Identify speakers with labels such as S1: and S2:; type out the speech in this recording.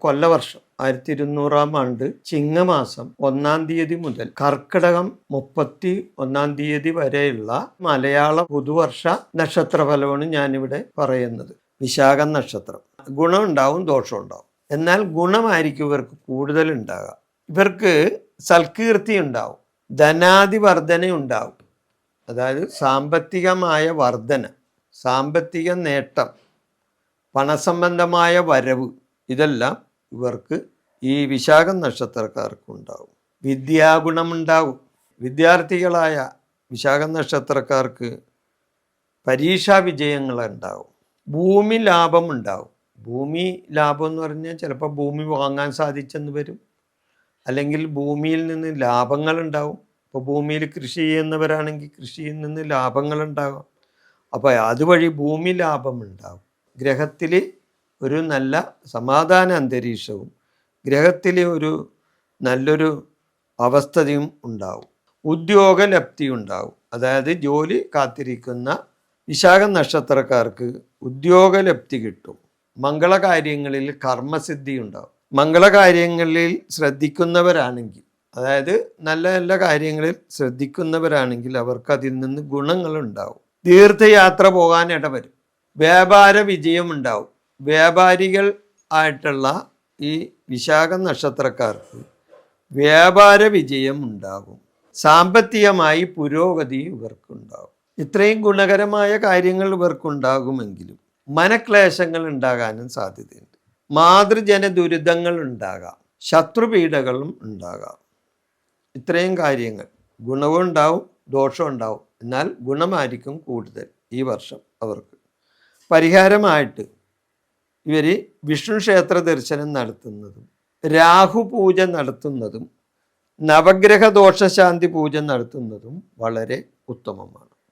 S1: കൊല്ലവർഷം ആയിരത്തി ഇരുന്നൂറാം ആണ്ട് ചിങ്ങമാസം ഒന്നാം തീയതി മുതൽ കർക്കിടകം മുപ്പത്തി ഒന്നാം തീയതി വരെയുള്ള മലയാള പുതുവർഷ നക്ഷത്രഫലമാണ് ഞാനിവിടെ പറയുന്നത്. വിശാഖം നക്ഷത്രം. ഗുണമുണ്ടാവും ദോഷമുണ്ടാവും എന്നാൽ ഗുണമായിരിക്കും ഇവർക്ക് കൂടുതൽ ഉണ്ടാകുക ഇവർക്ക് സൽകീർത്തി ഉണ്ടാവും ധനാധിവർദ്ധന ഉണ്ടാവും. അതായത് സാമ്പത്തികമായ വർധന സാമ്പത്തിക നേട്ടം പണസംബന്ധമായ വരവ് ഇതെല്ലാം ഇവർക്ക് ഈ വിശാഖം നക്ഷത്രക്കാർക്ക് ഉണ്ടാവും വിദ്യാഗുണമുണ്ടാവും. വിദ്യാർത്ഥികളായ വിശാഖം നക്ഷത്രക്കാർക്ക് പരീക്ഷാ വിജയങ്ങളുണ്ടാവും. ഭൂമി ലാഭം ഉണ്ടാവും ഭൂമി ലാഭം എന്ന് പറഞ്ഞാൽ ചിലപ്പോൾ ഭൂമി വാങ്ങാൻ സാധിച്ചെന്ന് വരും. അല്ലെങ്കിൽ ഭൂമിയിൽ നിന്ന് ലാഭങ്ങൾ ഉണ്ടാവും ഇപ്പോൾ ഭൂമിയിൽ കൃഷി ചെയ്യുന്നവരാണെങ്കിൽ കൃഷിയിൽ നിന്ന് ലാഭങ്ങൾ ഉണ്ടാകാം അപ്പോൾ അതുവഴി ഭൂമി ലാഭം ഉണ്ടാകും ഗ്രഹത്തിൽ ഒരു നല്ല സമാധാന അന്തരീക്ഷവും ഗ്രഹത്തിലെ ഒരു നല്ലൊരു അവസ്ഥതയും ഉണ്ടാവും. ഉദ്യോഗലബ്ധി ഉണ്ടാവും. അതായത് ജോലി കാത്തിരിക്കുന്ന വിശാഖ നക്ഷത്രക്കാർക്ക് ഉദ്യോഗലബ്ധി കിട്ടും. മംഗളകാര്യങ്ങളിൽ കർമ്മസിദ്ധി ഉണ്ടാവും. മംഗളകാര്യങ്ങളിൽ ശ്രദ്ധിക്കുന്നവരാണെങ്കിൽ അതായത് നല്ല നല്ല കാര്യങ്ങളിൽ ശ്രദ്ധിക്കുന്നവരാണെങ്കിൽ അവർക്ക് അതിൽ നിന്ന് ഗുണങ്ങളുണ്ടാവും തീർത്ഥയാത്ര പോകാൻ ഇടവരും. വ്യാപാര വിജയം ഉണ്ടാവും. വ്യാപാരികൾ ആയിട്ടുള്ള ഈ വിശാഖ നക്ഷത്രക്കാർക്ക് വ്യാപാര വിജയം ഉണ്ടാകും. സാമ്പത്തികമായി പുരോഗതി ഇവർക്കുണ്ടാകും. ഇത്രയും ഗുണകരമായ കാര്യങ്ങൾ ഇവർക്കുണ്ടാകുമെങ്കിലും മനക്ലേശങ്ങൾ ഉണ്ടാകാനും സാധ്യതയുണ്ട്. മാതൃജന ദുരിതങ്ങൾ ഉണ്ടാകാം. ശത്രുപീഡകളും ഉണ്ടാകാം. ഇത്രയും കാര്യങ്ങൾ ഗുണവും ഉണ്ടാവും ദോഷവും ഉണ്ടാവും. എന്നാൽ ഗുണമായിരിക്കും കൂടുതൽ ഈ വർഷം അവർക്ക്. പരിഹാരമായിട്ട് ഇവർ വിഷ്ണു ക്ഷേത്ര ദർശനം നടത്തുന്നതും രാഹു പൂജ നടത്തുന്നതും നവഗ്രഹ ദോഷശാന്തി പൂജ നടത്തുന്നതും വളരെ ഉത്തമമാണ്.